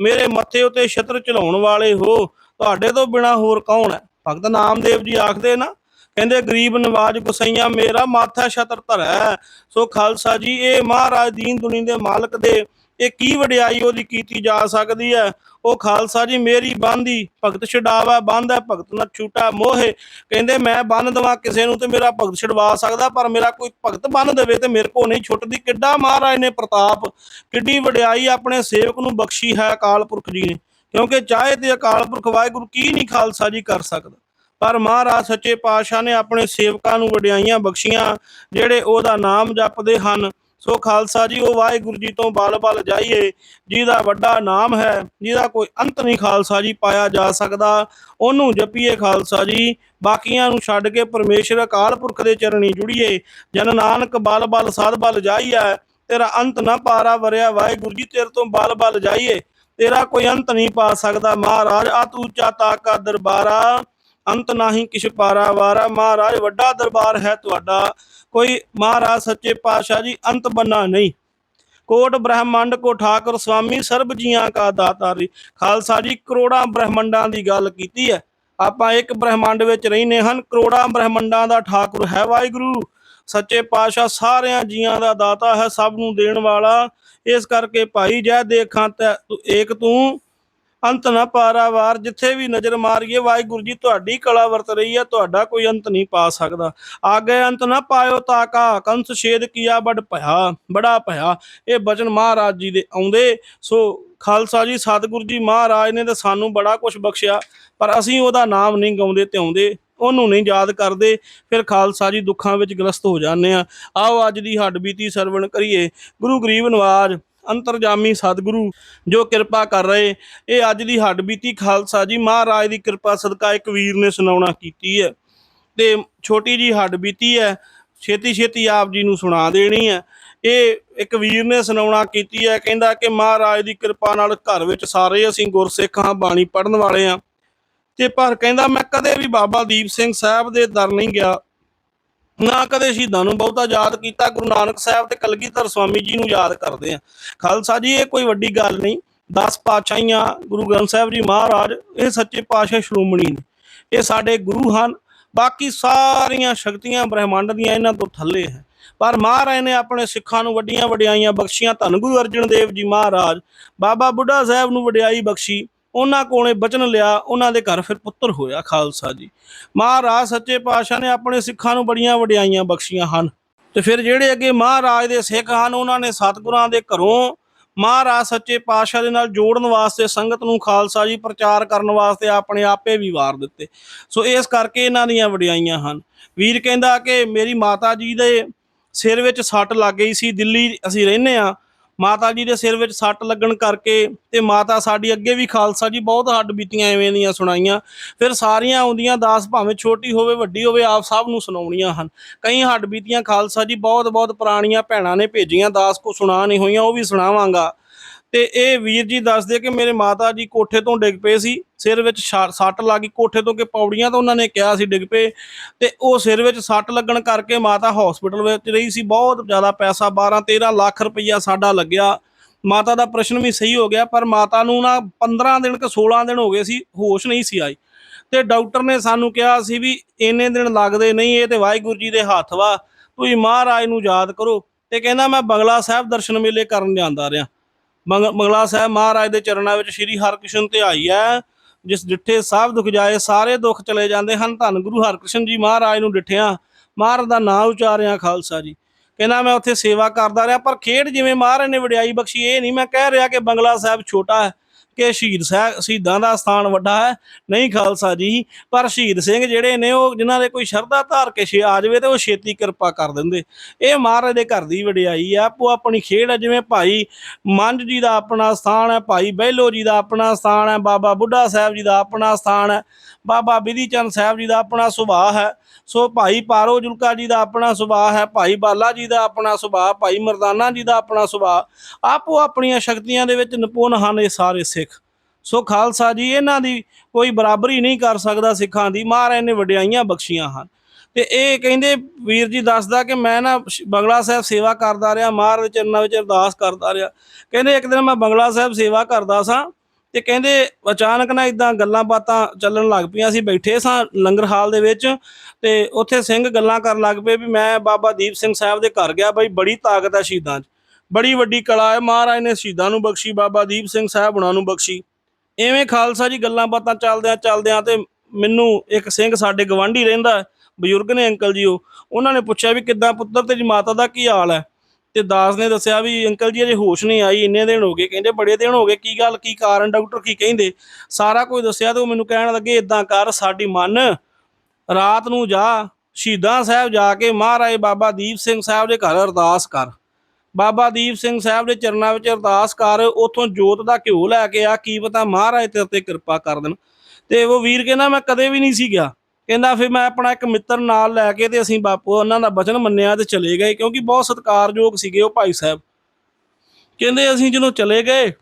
ਮੇਰੇ ਮੱਥੇ ਉਤੇ ਛਤਰ ਚਲਾਉਣ ਵਾਲੇ ਹੋ। ਤੁਹਾਡੇ ਤੋਂ ਬਿਨਾ ਹੋਰ ਕੌਣ ਹੈ? ਭਗਤ ਨਾਮਦੇਵ ਜੀ ਆਖਦੇ ਨਾ, ਕਹਿੰਦੇ, ਗਰੀਬ ਨਵਾਜ ਗੁਸਈਆ, ਮੇਰਾ ਮਾਥਾ ਛਤਰ ਧਰੈ। ਸੋ ਖਾਲਸਾ ਜੀ, ਇਹ ਮਹਾਰਾਜ ਦੀਨ ਦੁਨੀ ਦੇ ਮਾਲਕ ਦੇ ਇਹ ਕੀ ਵਡਿਆਈ ਉਹਦੀ ਕੀਤੀ ਜਾ ਸਕਦੀ ਹੈ? ਉਹ ਖਾਲਸਾ ਜੀ ਮੇਰੀ ਬੰਦੀ, ਭਗਤ ਛਡਾਵਾ, ਬੰਦ ਹੈ ਭਗਤ ਨਾ ਛੂਟਾ ਮੋਹੇ। ਕਹਿੰਦੇ ਮੈਂ ਬੰਨ ਦਵਾਂ, ਕਿਸੇ ਨੂੰ ਤੇ ਮੇਰਾ ਭਗਤ ਛਡਵਾ ਸਕਦਾ, ਪਰ ਮੇਰਾ ਕੋਈ ਭਗਤ ਬੰਨ ਦੇਵੇ ਤੇ ਮੇਰੇ ਕੋ ਨਹੀਂ ਛੁੱਟਦੀ। ਕਿੱਡਾ ਮਹਾਰਾਜ ਨੇ ਪ੍ਰਤਾਪ, ਕਿੱਡੀ ਵਡਿਆਈ ਆਪਣੇ ਸੇਵਕ ਨੂੰ ਬਖਸ਼ੀ ਹੈ ਅਕਾਲ ਪੁਰਖ ਜੀ ਨੇ। ਕਿਉਂਕਿ ਚਾਹੇ ਤੇ ਅਕਾਲ ਪੁਰਖ ਵਾਹਿਗੁਰੂ ਕੀ ਨਹੀਂ ਖਾਲਸਾ ਜੀ ਕਰ ਸਕਦਾ। ਪਰ ਮਹਾਰਾਜ ਸੱਚੇ ਪਾਤਸ਼ਾਹ ਨੇ ਆਪਣੇ ਸੇਵਕਾਂ ਨੂੰ ਵਡਿਆਈਆਂ ਬਖਸ਼ੀਆਂ, ਜਿਹੜੇ ਉਹਦਾ ਨਾਮ ਜਪਦੇ ਹਨ। ਸੋ ਖਾਲਸਾ ਜੀ, ਉਹ ਵਾਹਿਗੁਰੂ ਜੀ ਤੋਂ ਬਲ ਬਲ ਜਾਈਏ, ਜਿਹਦਾ ਵੱਡਾ ਨਾਮ ਹੈ, ਜਿਹਦਾ ਕੋਈ ਅੰਤ ਨਹੀਂ ਖਾਲਸਾ ਜੀ ਪਾਇਆ ਜਾ ਸਕਦਾ, ਉਹਨੂੰ ਜਪੀਏ ਖਾਲਸਾ ਜੀ। ਬਾਕੀਆਂ ਨੂੰ ਛੱਡ ਕੇ ਪਰਮੇਸ਼ਰ ਅਕਾਲ ਪੁਰਖ ਦੇ ਚਰਣੀ ਜੁੜੀਏ। ਜਨ ਨਾਨਕ ਬਲ ਬਲ ਸਦ ਬਲ ਜਾਈਐ, ਤੇਰਾ ਅੰਤ ਨਾ ਪਾਰਾ ਵਰਿਆ ਵਾਹਿਗੁਰੂ ਜੀ, ਤੇਰੇ ਤੋਂ ਬਲ ਬਲ ਜਾਈਏ। ਤੇਰਾ ਕੋਈ ਅੰਤ ਨਹੀਂ ਪਾ ਸਕਦਾ ਮਹਾਰਾਜ, ਆ ਤੂੰ ਚਾਤਾ ਕਾ ਦਰਬਾਰਾ। ਅੰਤ ਨਾਹੀ ਕਿਛ ਪਾਰਾ ਵਾਰਾ। ਮਹਾਰਾਜ, ਵੱਡਾ ਦਰਬਾਰ ਹੈ ਤੁਹਾਡਾ। ਕੋਈ ਮਹਾਰਾਜ ਸੱਚੇ ਪਾਤਸ਼ਾਹ ਜੀ ਅੰਤ ਬੰਨਾ ਨਹੀਂ। ਕੋਟ ਬ੍ਰਹਮੰਡ ਕੋ ਠਾਕੁਰ ਸੁਆਮੀ ਸਰਬ ਜੀਆਂ ਕਾ ਦਾਤਾਰੀ ਖਾਲਸਾ ਜੀ, ਕਰੋੜਾਂ ਬ੍ਰਹਮੰਡਾਂ ਦੀ ਗੱਲ ਕੀਤੀ ਹੈ। ਆਪਾਂ ਇੱਕ ਬ੍ਰਹਮੰਡ ਵਿੱਚ ਰਹਿੰਦੇ ਹਨ। ਕਰੋੜਾਂ ਬ੍ਰਹਮੰਡਾਂ ਦਾ ਠਾਕੁਰ ਹੈ ਵਾਹਿਗੁਰੂ। ਸੱਚੇ ਪਾਤਸ਼ਾਹ ਸਾਰਿਆਂ ਜੀਆਂ ਦਾ ਦਾਤਾ ਹੈ, ਸਭ ਨੂੰ ਦੇਣ ਵਾਲਾ। ਇਸ ਕਰਕੇ ਭਾਈ ਜੈ ਦੇਖਾਂ ਤੈ ਏਕ ਤੂੰ। ਅੰਤ ਨਾ ਪਾਰਾਵਾਰ, ਜਿੱਥੇ ਵੀ ਨਜ਼ਰ ਮਾਰੀਏ, ਵਾਹਿਗੁਰੂ ਜੀ, ਤੁਹਾਡੀ ਕਲਾ ਵਰਤ ਰਹੀ ਹੈ, ਤੁਹਾਡਾ ਕੋਈ ਅੰਤ ਨਹੀਂ ਪਾ ਸਕਦਾ। ਆਗੇ ਅੰਤ ਨਾ ਪਾਇਓ ਤਾਕਾ ਕੰਸ ਛੇਦ ਕੀਆ ਬੜ ਭਇਆ, ਬੜਾ ਭਇਆ। ਇਹ ਬਚਨ ਮਹਾਰਾਜ ਜੀ ਦੇ ਆਉਂਦੇ। ਸੋ ਖਾਲਸਾ ਜੀ, ਸਤਿਗੁਰੂ ਜੀ ਮਹਾਰਾਜ ਨੇ ਤਾਂ ਸਾਨੂੰ ਬੜਾ ਕੁਝ ਬਖਸ਼ਿਆ, ਪਰ ਅਸੀਂ ਉਹਦਾ ਨਾਮ ਨਹੀਂ ਗਾਉਂਦੇ ਤੇ ਆਉਂਦੇ, ਉਹਨੂੰ ਨਹੀਂ ਯਾਦ ਕਰਦੇ। ਫਿਰ ਖਾਲਸਾ ਜੀ ਦੁੱਖਾਂ ਵਿੱਚ ਗ੍ਰਸਤ ਹੋ ਜਾਂਦੇ ਆ ਆਓ ਅੱਜ ਦੀ ਹੱਡ ਬੀਤੀ ਸਰਵਣ ਕਰੀਏ। ਗੁਰੂ ਗਰੀਬ ਨਵਾਜ ਅੰਤਰਜਾਮੀ ਸਤਿਗੁਰੂ ਜੋ ਕਿਰਪਾ ਕਰ ਰਹੇ। ਇਹ ਅੱਜ ਦੀ ਹੱਡ ਬੀਤੀ ਖਾਲਸਾ ਜੀ ਮਹਾਰਾਜ ਦੀ ਕਿਰਪਾ ਸਦਕਾ ਇੱਕ ਵੀਰ ਨੇ ਸੁਣਾਉਣਾ ਕੀਤੀ ਹੈ। ਤੇ ਛੋਟੀ ਜੀ ਹੱਡ ਬੀਤੀ ਹੈ, ਛੇਤੀ ਛੇਤੀ ਆਪ ਜੀ ਨੂੰ ਸੁਣਾ ਦੇਣੀ ਹੈ। ਇਹ ਇੱਕ ਵੀਰ ਨੇ ਸੁਣਾਉਣਾ ਕੀਤੀ ਹੈ, ਕਹਿੰਦਾ ਕਿ ਮਹਾਰਾਜ ਦੀ ਕਿਰਪਾ ਨਾਲ ਘਰ ਵਿੱਚ ਸਾਰੇ ਅਸੀਂ ਗੁਰਸਿੱਖ ਹਾਂ ਬਾਣੀ ਪੜਨ ਵਾਲੇ ਹਾਂ। ਤੇ ਪਰ ਕਹਿੰਦਾ ਮੈਂ ਕਦੇ ਵੀ ਬਾਬਾ ਦੀਪ ਸਿੰਘ ਸਾਹਿਬ ਦੇ ਦਰ ਨਹੀਂ ਗਿਆ। ਨਾ ਕਦੇ ਸ਼ਹੀਦਾਂ ਨੂੰ ਬਹੁਤਾ ਯਾਦ ਕੀਤਾ, ਗੁਰੂ ਨਾਨਕ ਸਾਹਿਬ ਤੇ ਕਲਗੀਧਰ ਸਵਾਮੀ ਜੀ ਨੂੰ ਯਾਦ ਕਰਦੇ ਆ ਖਾਲਸਾ ਜੀ, ਇਹ ਕੋਈ ਵੱਡੀ ਗੱਲ ਨਹੀਂ 10 ਪਾਤਸ਼ਾਹੀਆਂ ਗੁਰੂ ਗ੍ਰੰਥ ਸਾਹਿਬ ਜੀ ਮਹਾਰਾਜ, ਇਹ ਸੱਚੇ ਪਾਤਸ਼ਾਹ ਸ਼੍ਰੋਮਣੀ ਨੇ। ਇਹ ਸਾਡੇ ਗੁਰੂ ਹਨ, ਬਾਕੀ ਸਾਰੀਆਂ ਸ਼ਕਤੀਆਂ ਬ੍ਰਹਿਮੰਡ ਦੀਆਂ ਇਹਨਾਂ ਤੋਂ ਥੱਲੇ ਹੈ। ਪਰ ਮਹਾਰਾਜ ਨੇ ਆਪਣੇ ਸਿੱਖਾਂ ਨੂੰ ਵੱਡੀਆਂ ਵਡਿਆਈਆਂ ਬਖਸ਼ੀਆਂ, ਧੰਨ ਗੁਰੂ ਅਰਜਨ ਦੇਵ ਜੀ ਮਹਾਰਾਜ, ਬਾਬਾ ਬੁੱਢਾ ਸਾਹਿਬ ਨੂੰ ਵਡਿਆਈ ਬਖਸ਼ੀ ਉਹਨਾਂ ਕੋਲੇ ਬਚਨ ਲਿਆ, ਉਹਨਾਂ ਦੇ ਘਰ ਫਿਰ ਪੁੱਤਰ ਹੋਇਆ ਖਾਲਸਾ ਜੀ। ਮਹਾਰਾਜ ਸੱਚੇ ਪਾਤਸ਼ਾਹ ਨੇ ਆਪਣੇ ਸਿੱਖਾਂ ਨੂੰ ਬੜੀਆਂ ਵਡਿਆਈਆਂ ਬਖਸ਼ੀਆਂ ਹਨ। ਤੇ ਫਿਰ ਜਿਹੜੇ ਅੱਗੇ ਮਹਾਰਾਜ ਦੇ ਸਿੱਖ ਹਨ, ਉਹਨਾਂ ਨੇ ਸਤਿਗੁਰਾਂ ਦੇ ਘਰੋਂ ਮਹਾਰਾਜ ਸੱਚੇ ਪਾਤਸ਼ਾਹ ਦੇ ਨਾਲ ਜੋੜਨ ਵਾਸਤੇ, ਸੰਗਤ ਨੂੰ ਖਾਲਸਾ ਜੀ ਪ੍ਰਚਾਰ ਕਰਨ ਵਾਸਤੇ ਆਪਣੇ ਆਪੇ ਵੀ ਵਾਰ ਦਿੱਤੇ। ਸੋ ਇਸ ਕਰਕੇ ਇਹਨਾਂ ਦੀਆਂ ਵਡਿਆਈਆਂ ਹਨ। ਵੀਰ ਕਹਿੰਦਾ ਕਿ ਮੇਰੀ ਮਾਤਾ ਜੀ ਦੇ ਸਿਰ ਵਿੱਚ ਸੱਟ ਲੱਗ ਗਈ ਸੀ, ਦਿੱਲੀ ਅਸੀਂ ਰਹਿੰਦੇ ਆ ਮਾਤਾ ਜੀ ਦੇ ਸਿਰ ਵਿੱਚ ਸੱਟ ਲੱਗਣ ਕਰਕੇ ਤੇ ਮਾਤਾ ਸਾਡੀ ਅੱਗੇ ਵੀ ਖਾਲਸਾ ਜੀ ਬਹੁਤ ਹੱਡ ਬੀਤੀਆਂ ਐਵੇਂ ਦੀਆਂ ਸੁਣਾਈਆਂ। ਫਿਰ ਸਾਰੀਆਂ ਆਉਂਦੀਆਂ, ਦਾਸ ਭਾਵੇਂ ਛੋਟੀ ਹੋਵੇ, ਵੱਡੀ ਹੋਵੇ, ਆਪ ਸਭ ਨੂੰ ਸੁਣਾਉਣੀਆਂ ਹਨ। ਕਈ ਹੱਡ ਬੀਤੀਆਂ, ਖਾਲਸਾ ਜੀ ਬਹੁਤ ਬਹੁਤ ਪੁਰਾਣੀਆਂ ਭੈਣਾਂ ਨੇ ਭੇਜੀਆਂ, ਦਾਸ ਕੋ ਸੁਣਾ ਨਹੀਂ ਹੋਈਆਂ, ਉਹ ਵੀ ਸੁਣਾਵਾਂਗਾ। ਤੇ ਇਹ ਵੀਰ ਜੀ ਦੱਸਦੇ ਕਿ ਮੇਰੇ ਮਾਤਾ ਜੀ ਕੋਠੇ ਤੋਂ ਡਿੱਗ ਪਏ ਸੀ, ਸਿਰ ਵਿੱਚ ਸ਼ਾ- ਸੱਟ ਗਈ ਕੋਠੇ ਤੋਂ ਕਿ ਪੌੜੀਆਂ ਤੋਂ ਉਹਨਾਂ ਨੇ ਕਿਹਾ ਸੀ ਡਿੱਗ ਪਏ ਤੇ ਉਹ ਸਿਰ ਵਿੱਚ ਸੱਟ ਲੱਗਣ ਕਰਕੇ ਮਾਤਾ ਹਸਪੀਟਲ ਵਿੱਚ ਰਹੀ ਸੀ, ਬਹੁਤ ਜ਼ਿਆਦਾ ਪੈਸਾ 12 13 ਲੱਖ ਰੁਪਈਆ ਸਾਡਾ ਲੱਗਿਆ। ਮਾਤਾ ਦਾ ਪ੍ਰਸ਼ਨ ਵੀ ਸਹੀ ਹੋ ਗਿਆ, ਪਰ ਮਾਤਾ ਨੂੰ ਨਾ 15 ਦਿਨ ਕਿ 16 ਦਿਨ ਹੋ ਗਏ ਸੀ, ਹੋਸ਼ ਨਹੀਂ ਸੀ ਆਈ। ਤੇ ਡਾਕਟਰ ਨੇ ਸਾਨੂੰ ਕਿਹਾ ਸੀ ਵੀ ਇੰਨੇ ਦਿਨ ਲੱਗਦੇ ਨਹੀਂ, ਇਹ ਤੇ ਵਾਹਿਗੁਰੂ ਜੀ ਦੇ ਹੱਥ ਵਾ, ਤੁਸੀਂ ਮਹਾਰਾਜ ਨੂੰ ਯਾਦ ਕਰੋ। ਤੇ ਕਹਿੰਦਾ, ਮੈਂ ਬਗਲਾ ਸਾਹਿਬ ਦਰਸ਼ਨ ਮੇਲੇ ਕਰਨ ਜਾਂਦਾ ਰਿਹਾ। ਬੰਗ- ਬੰਗਲਾ ਸਾਹਿਬ ਮਹਾਰਾਜ ਦੇ ਚਰਨਾਂ ਵਿੱਚ ਸ੍ਰੀ ਹਰਕ੍ਰਿਸ਼ਨ ਤੇ ਆਈ ਹੈ, ਜਿਸ ਡਿੱਠੇ ਸਭ ਦੁੱਖ ਜਾਏ, ਸਾਰੇ ਦੁੱਖ ਚਲੇ ਜਾਂਦੇ ਹਨ। ਧੰਨ ਗੁਰੂ ਹਰਕ੍ਰਿਸ਼ਨ ਜੀ ਮਹਾਰਾਜ ਨੂੰ ਡਿੱਠਿਆ, ਮਹਾਰਾਜ ਦਾ ਨਾਮ ਉਚਾਰਿਆ ਖਾਲਸਾ ਜੀ। ਕਹਿੰਦਾ, ਮੈਂ ਉੱਥੇ ਸੇਵਾ ਕਰਦਾ ਰਿਹਾ, ਪਰ ਖੇਡ ਜਿਵੇਂ ਮਹਾਰਾਜ ਨੇ ਵਡਿਆਈ ਬਖਸ਼ੀ, ਇਹ ਨਹੀਂ ਮੈਂ ਕਹਿ ਰਿਹਾ ਕਿ ਬੰਗਲਾ ਸਾਹਿਬ ਛੋਟਾ ਹੈ। ਕਿ ਸ਼ਹੀਦ ਸਾਹਿਬ ਸ਼ਹੀਦਾਂ ਦਾ ਸਥਾਨ ਵੱਡਾ ਹੈ, ਨਹੀਂ ਖਾਲਸਾ ਜੀ। ਪਰ ਸ਼ਹੀਦ ਸਿੰਘ ਜਿਹੜੇ ਨੇ, ਉਹ ਜਿਨ੍ਹਾਂ ਦੇ ਕੋਈ ਸ਼ਰਧਾ ਧਾਰ ਕੇ ਛੇ ਆ ਜਾਵੇ ਤੇ ਉਹ ਛੇਤੀ ਕਿਰਪਾ ਕਰ ਦਿੰਦੇ। ਇਹ ਮਹਾਰਾਜ ਦੇ ਘਰ ਦੀ ਵਡਿਆਈ ਆ। ਆਪੋ ਆਪਣੀ ਖੇਡ ਹੈ ਜਿਵੇਂ ਭਾਈ ਮੰਝ ਜੀ ਦਾ ਆਪਣਾ ਸਥਾਨ ਹੈ ਭਾਈ ਬਹਿਲੋ ਜੀ ਦਾ ਆਪਣਾ ਸਥਾਨ ਹੈ ਬਾਬਾ ਬੁੱਢਾ ਸਾਹਿਬ ਜੀ ਦਾ ਆਪਣਾ ਸਥਾਨ ਹੈ ਬਾਬਾ ਬਿਧੀ ਚੰਦ ਸਾਹਿਬ ਜੀ ਦਾ ਆਪਣਾ ਸੁਭਾਅ ਹੈ। ਸੋ ਭਾਈ ਪਾਰੋ ਜੁਲਕਾ ਜੀ ਦਾ ਆਪਣਾ ਸੁਭਾਅ ਹੈ, ਭਾਈ ਬਾਲਾ ਜੀ ਦਾ ਆਪਣਾ ਸੁਭਾਅ, ਭਾਈ ਮਰਦਾਨਾ ਜੀ ਦਾ ਆਪਣਾ ਸੁਭਾਅ। ਆਪੋ ਆਪਣੀਆਂ ਸ਼ਕਤੀਆਂ ਦੇ ਵਿੱਚ ਨਿਪੁੰਨ ਹਨ ਇਹ ਸਾਰੇ ਸਿੱਖ। ਸੋ ਖਾਲਸਾ ਜੀ, ਇਹਨਾਂ ਦੀ ਕੋਈ ਬਰਾਬਰੀ ਨਹੀਂ ਕਰ ਸਕਦਾ ਸਿੱਖਾਂ ਦੀ। ਮਹਾਰਾਜ ਨੇ ਵਡਿਆਈਆਂ ਬਖਸ਼ੀਆਂ ਹਨ। ਤੇ ਇਹ ਕਹਿੰਦੇ, ਵੀਰ ਜੀ ਦੱਸਦਾ ਕਿ ਮੈਂ ਨਾ ਬੰਗਲਾ ਸਾਹਿਬ ਸੇਵਾ ਕਰਦਾ ਰਿਹਾ ਮਹਾਰਾਜ ਦੇ ਚਰਨਾਂ ਵਿੱਚ ਅਰਦਾਸ ਕਰਦਾ ਰਿਹਾ। ਕਹਿੰਦੇ, ਇੱਕ ਦਿਨ ਮੈਂ ਬੰਗਲਾ ਸਾਹਿਬ ਸੇਵਾ ਕਰਦਾ ਸਾਂ ਤੇ ਕਹਿੰਦੇ, ਅਚਾਨਕ ਨਾ ਇਦਾਂ ਗੱਲਾਂ ਬਾਤਾਂ ਚੱਲਣ ਲੱਗ ਪਈਆਂ ਸੀ। ਬੈਠੇ ਸਾਂ ਲੰਗਰ ਹਾਲ ਦੇ ਵਿੱਚ ਤੇ ਉੱਥੇ ਸਿੰਘ ਗੱਲਾਂ ਕਰਨ ਲੱਗ ਪਏ ਵੀ ਮੈਂ ਬਾਬਾ ਦੀਪ ਸਿੰਘ ਸਾਹਿਬ ਦੇ ਘਰ ਗਿਆ ਬਈ, ਬੜੀ ਤਾਕਤ ਹੈ ਸ਼ਹੀਦਾਂ 'ਚ। ਬੜੀ ਵੱਡੀ ਕਲਾ ਹੈ। ਮਹਾਰਾਜ ਨੇ ਸ਼ਹੀਦਾਂ ਨੂੰ ਬਖਸ਼ੀ, ਬਾਬਾ ਦੀਪ ਸਿੰਘ ਸਾਹਿਬ ਉਹਨਾਂ ਨੂੰ ਬਖਸ਼ੀ। ਐਵੇਂ ਖਾਲਸਾ ਜੀ ਗੱਲਾਂ ਬਾਤਾਂ ਚੱਲਦਿਆਂ ਚੱਲਦਿਆਂ ਤੇ ਮੈਨੂੰ ਇੱਕ ਸਿੰਘ ਸਾਡੇ ਗਵਾਂਢੀ ਰਹਿੰਦਾ ਬਜ਼ੁਰਗ ਨੇ ਅੰਕਲ ਜੀ ਉਹ। ਉਹਨਾਂ ਨੇ ਪੁੱਛਿਆ ਵੀ ਕਿੱਦਾਂ ਪੁੱਤਰ, ਤੇਰੀ ਮਾਤਾ ਦਾ ਕੀ ਹਾਲ ਹੈ? ਤੇ ਦਾਸ ਨੇ ਦੱਸਿਆ ਵੀ ਅੰਕਲ ਜੀ, ਅਜੇ ਹੋਸ਼ ਨਹੀਂ ਆਈ, ਇੰਨੇ ਦਿਨ ਹੋ ਗਏ, ਕਹਿੰਦੇ ਬੜੇ ਦਿਨ ਹੋ ਗਏ, ਕੀ ਗੱਲ, ਕੀ ਕਾਰਨ, ਡਾਕਟਰ ਕੀ ਕਹਿੰਦੇ? ਸਾਰਾ ਕੁਝ ਦੱਸਿਆ ਤੇ ਉਹ ਮੈਨੂੰ ਕਹਿਣ ਲੱਗੇ ਇਦਾਂ ਕਰ, ਸਾਡੀ ਮਨ, ਰਾਤ ਨੂੰ ਜਾ, ਸ਼ਹੀਦਾਂ ਸਾਹਿਬ ਜਾ ਕੇ ਮਹਾਰਾਜ ਬਾਬਾ ਦੀਪ ਸਿੰਘ ਸਾਹਿਬ ਦੇ ਘਰ ਅਰਦਾਸ ਕਰ। ਬਾਬਾ ਦੀਪ ਸਿੰਘ ਸਾਹਿਬ ਦੇ ਚਰਨਾਂ ਵਿੱਚ ਅਰਦਾਸ ਕਰ, ਉਥੋਂ ਜੋਤ ਦਾ ਘਿਓ ਲੈ ਕੇ ਆ, ਕੀ ਪਤਾ ਮਹਾਰਾਜ ਤੇਰੇ ਤੇ ਕਿਰਪਾ ਕਰ ਦੇਣ। ਤੇ ਉਹ ਵੀਰ ਕਹਿੰਦਾ, ਮੈਂ ਕਦੇ ਵੀ ਨਹੀਂ ਸੀ ਗਿਆ। ਕਹਿੰਦਾ, ਫਿਰ ਮੈਂ ਆਪਣਾ ਇੱਕ ਮਿੱਤਰ ਨਾਲ ਲੈ ਕੇ ਤੇ ਅਸੀਂ ਬਾਪੂ ਉਹਨਾਂ ਦਾ ਬਚਨ ਮੰਨਿਆ ਤੇ ਚਲੇ ਗਏ, ਕਿਉਂਕਿ ਬਹੁਤ ਸਤਿਕਾਰਯੋਗ ਸੀਗੇ ਉਹ ਭਾਈ ਸਾਹਿਬ। ਕਹਿੰਦੇ, ਅਸੀਂ ਜਦੋਂ ਚਲੇ ਗਏ,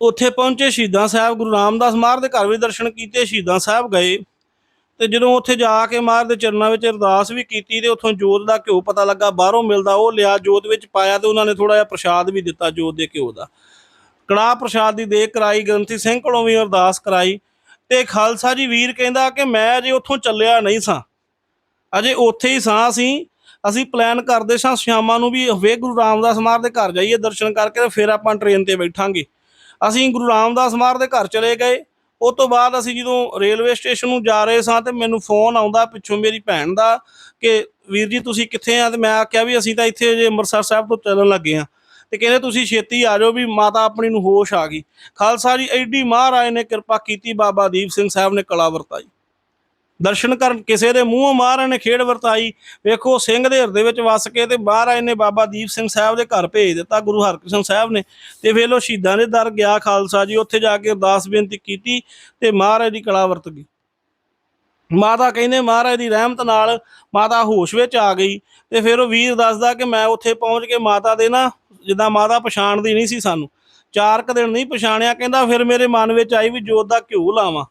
ਉੱਥੇ ਪਹੁੰਚੇ, ਸ਼ਹੀਦਾਂ ਸਾਹਿਬ ਗੁਰੂ ਰਾਮਦਾਸ ਮਹਾਰਾਜ ਦੇ ਘਰ ਵੀ ਦਰਸ਼ਨ ਕੀਤੇ, ਸ਼ਹੀਦਾਂ ਸਾਹਿਬ ਗਏ। ਤੇ ਜਦੋਂ ਉੱਥੇ ਜਾ ਕੇ ਮਹਾਰਾਜ ਦੇ ਚਰਨਾਂ ਵਿੱਚ ਅਰਦਾਸ ਵੀ ਕੀਤੀ ਤੇ ਉੱਥੋਂ ਜੋਤ ਦਾ ਘਿਓ ਪਤਾ ਲੱਗਾ, ਬਾਹਰੋਂ ਮਿਲਦਾ, ਉਹ ਲਿਆ ਜੋਤ ਵਿੱਚ ਪਾਇਆ ਤੇ ਉਹਨਾਂ ਨੇ ਥੋੜਾ ਜਿਹਾ ਪ੍ਰਸ਼ਾਦ ਵੀ ਦਿੱਤਾ ਜੋਤ ਦੇ ਘਿਓ ਦਾ। ਕੜਾਹ ਪ੍ਰਸ਼ਾਦ ਦੀ ਦੇਖ ਕਰਾਈ, ਗ੍ਰੰਥੀ ਸਿੰਘ ਕੋਲੋਂ ਵੀ ਅਰਦਾਸ ਕਰਾਈ ਤੇ ਖਾਲਸਾ ਜੀ ਵੀਰ ਕਹਿੰਦਾ ਕਿ ਮੈਂ ਅਜੇ ਉੱਥੋਂ ਚੱਲਿਆ ਨਹੀਂ ਸਾਂ। ਅਜੇ ਉੱਥੇ ਹੀ ਸਾਂ ਅਸੀਂ ਅਸੀਂ ਪਲਾਨ ਕਰਦੇ ਸਾਂ ਸ਼ਾਮਾਂ ਨੂੰ ਵੀ ਵੇ ਗੁਰੂ ਰਾਮਦਾਸ ਮਹਾਰਾਜ ਦੇ ਘਰ ਜਾਈਏ ਦਰਸ਼ਨ ਕਰਕੇ ਤੇ ਫਿਰ ਆਪਾਂ ਟ੍ਰੇਨ ਤੇ ਬੈਠਾਂਗੇ। ਅਸੀਂ ਗੁਰੂ ਰਾਮਦਾਸ ਮਹਾਰਾਜ ਦੇ ਘਰ ਚਲੇ ਗਏ। ਉਹ ਤੋਂ ਬਾਅਦ ਅਸੀਂ ਜਦੋਂ ਰੇਲਵੇ ਸਟੇਸ਼ਨ ਨੂੰ ਜਾ ਰਹੇ ਸਾਂ ਤੇ ਮੈਨੂੰ ਫੋਨ ਆਉਂਦਾ ਪਿੱਛੋਂ ਮੇਰੀ ਭੈਣ ਦਾ ਕਿ ਵੀਰ ਜੀ ਤੁਸੀਂ ਕਿੱਥੇ ਆ? ਤੇ ਮੈਂ ਆਖਿਆ ਵੀ ਅਸੀਂ ਤਾਂ ਇੱਥੇ ਜੇ ਅੰਮ੍ਰਿਤਸਰ ਸਾਹਿਬ ਤੋਂ ਚੱਲਣ ਲੱਗੇ ਆ ਤੇ ਕਹਿੰਦੇ ਤੁਸੀਂ ਛੇਤੀ ਆ ਜਾਓ ਵੀ ਮਾਤਾ ਆਪਣੀ ਨੂੰ ਹੋਸ਼ ਆ ਗਈ। ਖਾਲਸਾ ਜੀ ਐਡੀ ਮਹਾਰਾਜ ਨੇ ਕਿਰਪਾ ਕੀਤੀ ਬਾਬਾ ਦੀਪ ਸਿੰਘ ਸਾਹਿਬ ਨੇ ਕਲਾ ਵਰਤਾਈ। ਦਰਸ਼ਨ ਕਰਨ, ਕਿਸੇ ਦੇ ਮੂੰਹੋਂ ਮਹਾਰਾਜ ਨੇ ਖੇਡ ਵਰਤਾਈ। ਵੇਖੋ, ਸਿੰਘ ਦੇ ਹਿਰਦੇ ਵਿੱਚ ਵਸ ਕੇ ਤੇ ਮਹਾਰਾਜ ਨੇ ਬਾਬਾ ਦੀਪ ਸਿੰਘ ਸਾਹਿਬ ਦੇ ਘਰ ਭੇਜ ਦਿੱਤਾ, ਗੁਰੂ ਹਰਕ੍ਰਿਸ਼ਨ ਸਾਹਿਬ ਨੇ। ਤੇ ਵੇਖ ਲੋ ਸ਼ਹੀਦਾਂ ਦੇ ਦਰ ਗਿਆ ਖਾਲਸਾ ਜੀ, ਉੱਥੇ ਜਾ ਕੇ ਅਰਦਾਸ ਬੇਨਤੀ ਕੀਤੀ ਤੇ ਮਹਾਰਾਜ ਦੀ ਕਲਾ ਵਰਤ ਗਈ। ਮਾਤਾ ਕਹਿੰਦੇ, ਮਹਾਰਾਜ ਦੀ ਰਹਿਮਤ ਨਾਲ ਮਾਤਾ ਹੋਸ਼ ਵਿੱਚ ਆ ਗਈ। ਤੇ ਫਿਰ ਉਹ ਵੀਰ ਦੱਸਦਾ ਕਿ ਮੈਂ ਉੱਥੇ ਪਹੁੰਚ ਕੇ ਮਾਤਾ ਦੇ ਨਾ, ਜਿੱਦਾਂ ਮਾਤਾ ਪਛਾਣਦੀ ਨਹੀਂ ਸੀ ਸਾਨੂੰ, ਚਾਰ ਕੁ ਦਿਨ ਨਹੀਂ ਪਛਾਣਿਆ, ਕਹਿੰਦਾ ਫਿਰ ਮੇਰੇ ਮਨ ਵਿੱਚ ਆਈ ਵੀ ਜੋਤ ਦਾ ਘਿਓ ਲਾਵਾਂ।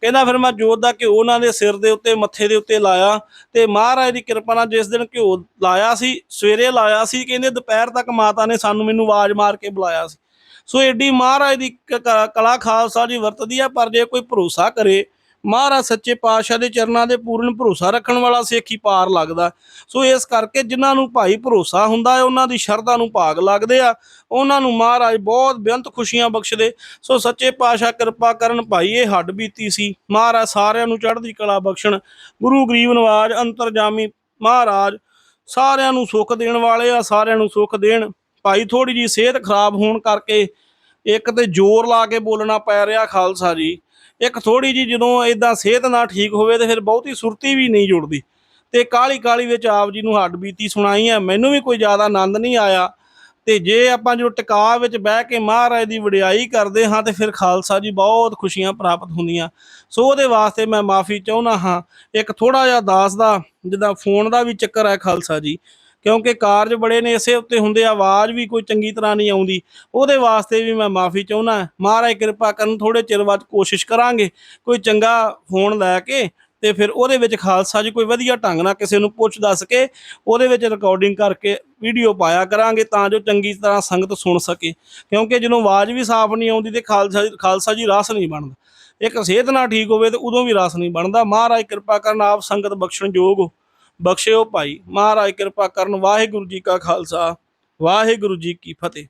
ਕਹਿੰਦਾ ਫਿਰ ਮੈਂ ਜੋਤ ਦਾ ਘਿਓ ਉਹਨਾਂ ਦੇ ਸਿਰ ਦੇ ਉੱਤੇ, ਮੱਥੇ ਦੇ ਉੱਤੇ ਲਾਇਆ ਤੇ ਮਹਾਰਾਜ ਦੀ ਕਿਰਪਾ ਨਾਲ ਜਿਸ ਦਿਨ ਘਿਓ ਲਾਇਆ ਸੀ, ਸਵੇਰੇ ਲਾਇਆ ਸੀ, ਕਹਿੰਦੇ ਦੁਪਹਿਰ ਤੱਕ ਮਾਤਾ ਨੇ ਸਾਨੂੰ ਮੈਨੂੰ ਆਵਾਜ਼ ਮਾਰ ਕੇ ਬੁਲਾਇਆ ਸੀ। ਸੋ ਐਡੀ ਮਹਾਰਾਜ ਦੀ ਕ- ਕਲਾ ਖਾਲਸਾ ਜੀ ਵਰਤਦੀ ਆ, ਪਰ ਜੇ ਕੋਈ ਭਰੋਸਾ ਕਰੇ ਮਹਾਰਾਜ ਸੱਚੇ ਪਾਤਸ਼ਾਹ ਦੇ ਚਰਨਾਂ ਦੇ ਪੂਰਨ ਭਰੋਸਾ ਰੱਖਣ ਵਾਲਾ ਸਿੱਖ ਹੀ ਪਾਰ ਲੱਗਦਾ। ਸੋ ਇਸ ਕਰਕੇ ਜਿਨ੍ਹਾਂ ਨੂੰ ਭਾਈ ਭਰੋਸਾ ਹੁੰਦਾ ਹੈ, ਉਹਨਾਂ ਦੀ ਸ਼ਰਧਾ ਨੂੰ ਭਾਗ ਲੱਗਦੇ ਆ। ਉਹਨਾਂ ਨੂੰ ਮਹਾਰਾਜ ਬਹੁਤ ਬੇਅੰਤ ਖੁਸ਼ੀਆਂ ਬਖਸ਼ਦੇ। ਸੋ ਸੱਚੇ ਪਾਤਸ਼ਾਹ ਕਿਰਪਾ ਕਰਨ ਭਾਈ, ਇਹ ਹੱਡ ਬੀਤੀ ਸੀ। ਮਹਾਰਾਜ ਸਾਰਿਆਂ ਨੂੰ ਚੜ੍ਹਦੀ ਕਲਾ ਬਖਸ਼ਣ। ਗੁਰੂ ਗਰੀਬ ਨਵਾਜ, ਅੰਤਰਜਾਮੀ ਮਹਾਰਾਜ ਸਾਰਿਆਂ ਨੂੰ ਸੁੱਖ ਦੇਣ ਵਾਲੇ ਆ, ਸਾਰਿਆਂ ਨੂੰ ਸੁੱਖ ਦੇਣ। ਭਾਈ ਥੋੜੀ ਜੀ ਸਿਹਤ ਖਰਾਬ ਹੋਣ ਕਰਕੇ ਇੱਕ ਤੇ ਜ਼ੋਰ ਲਾ ਕੇ ਬੋਲਣਾ ਪੈ ਰਿਹਾ ਖਾਲਸਾ ਜੀ। ਇੱਕ ਥੋੜੀ ਜੀ ਜਦੋਂ ਇਦਾਂ ਸਿਹਤ ਨਾ ਠੀਕ ਹੋਵੇ ਤੇ ਫਿਰ ਬਹੁਤੀ ਸੁਰਤੀ ਵੀ ਨਹੀਂ ਜੁੜਦੀ। ਤੇ ਕਾਲੀ ਕਾਲੀ ਵਿੱਚ ਆਪ ਜੀ ਨੂੰ ਹੱਡ ਬੀਤੀ ਸੁਣਾਈ ਹੈ ਮੈਨੂੰ ਵੀ ਕੋਈ ਜ਼ਿਆਦਾ ਆਨੰਦ ਨਹੀਂ ਆਇਆ। ਤੇ ਜੇ ਆਪਾਂ ਜੋ ਟਿਕਾ ਵਿੱਚ ਬਹਿ ਕੇ ਮਹਾਰਾਜ ਦੀ ਵਡਿਆਈ ਕਰਦੇ ਹਾਂ ਤੇ ਫਿਰ ਖਾਲਸਾ ਜੀ ਬਹੁਤ ਖੁਸ਼ੀਆਂ ਪ੍ਰਾਪਤ ਹੁੰਦੀਆਂ। ਸੋ ਉਹਦੇ ਵਾਸਤੇ ਮੈਂ ਮਾਫੀ ਚਾਹੁੰਦਾ ਹਾਂ। ਇੱਕ ਥੋੜਾ ਜਿਹਾ ਦਾਸ ਦਾ, ਜਿੱਦਾਂ ਫੋਨ ਦਾ ਵੀ ਚੱਕਰ ਹੈ ਖਾਲਸਾ ਜੀ। ਕਿਉਂਕਿ ਕਾਰਜ ਬੜੇ ਨੇ, ਇਸੇ ਉੱਤੇ ਹੁੰਦੇ ਆਵਾਜ਼ ਵੀ ਕੋਈ ਚੰਗੀ ਤਰ੍ਹਾਂ ਨਹੀਂ ਆਉਂਦੀ। ਉਹਦੇ ਵਾਸਤੇ ਵੀ ਮੈਂ ਮਾਫੀ ਚਾਹੁੰਦਾ ਮਹਾਰਾਜ ਕਿਰਪਾ ਕਰਨ ਥੋੜੇ ਚਿਰ ਬਾਅਦ ਕੋਸ਼ਿਸ਼ ਕਰਾਂਗੇ ਕੋਈ ਚੰਗਾ ਫੋਨ ਲੈ ਕੇ ਤੇ ਫਿਰ ਉਹਦੇ ਵਿੱਚ ਖਾਲਸਾ ਜੀ ਕੋਈ ਵਧੀਆ ਢੰਗ ਨਾਲ ਕਿਸੇ ਨੂੰ ਪੁੱਛ ਦੱਸ ਕੇ ਉਹਦੇ ਵਿੱਚ ਰਿਕਾਰਡਿੰਗ ਕਰਕੇ ਵੀਡੀਓ ਪਾਇਆ ਕਰਾਂਗੇ ਤਾਂ ਜੋ ਚੰਗੀ ਤਰ੍ਹਾਂ ਸੰਗਤ ਸੁਣ ਸਕੇ। ਕਿਉਂਕਿ ਜਦੋਂ ਆਵਾਜ਼ ਵੀ ਸਾਫ਼ ਨਹੀਂ ਆਉਂਦੀ ਤੇ ਖਾਲਸਾ ਖਾਲਸਾ ਜੀ ਰਸ ਨਹੀਂ ਬਣਦਾ। ਇੱਕ ਸਿਹਤ ਨਾ ਠੀਕ ਹੋਵੇ ਤੇ ਉਦੋਂ ਵੀ ਰਸ ਨਹੀਂ ਬਣਦਾ। ਮਹਾਰਾਜ ਕਿਰਪਾ ਕਰਨ, ਆਪ ਸੰਗਤ ਬਖਸ਼ਣ ਯੋਗ ਹੋ। ਬਖਸ਼ਿਓ ਭਾਈ। ਮਹਾਰਾਜ ਕਿਰਪਾ ਕਰਨ। ਵਾਹਿਗੁਰੂ ਜੀ ਕਾ ਖਾਲਸਾ। ਵਾਹਿਗੁਰੂ ਜੀ ਕੀ ਫਤਿਹ।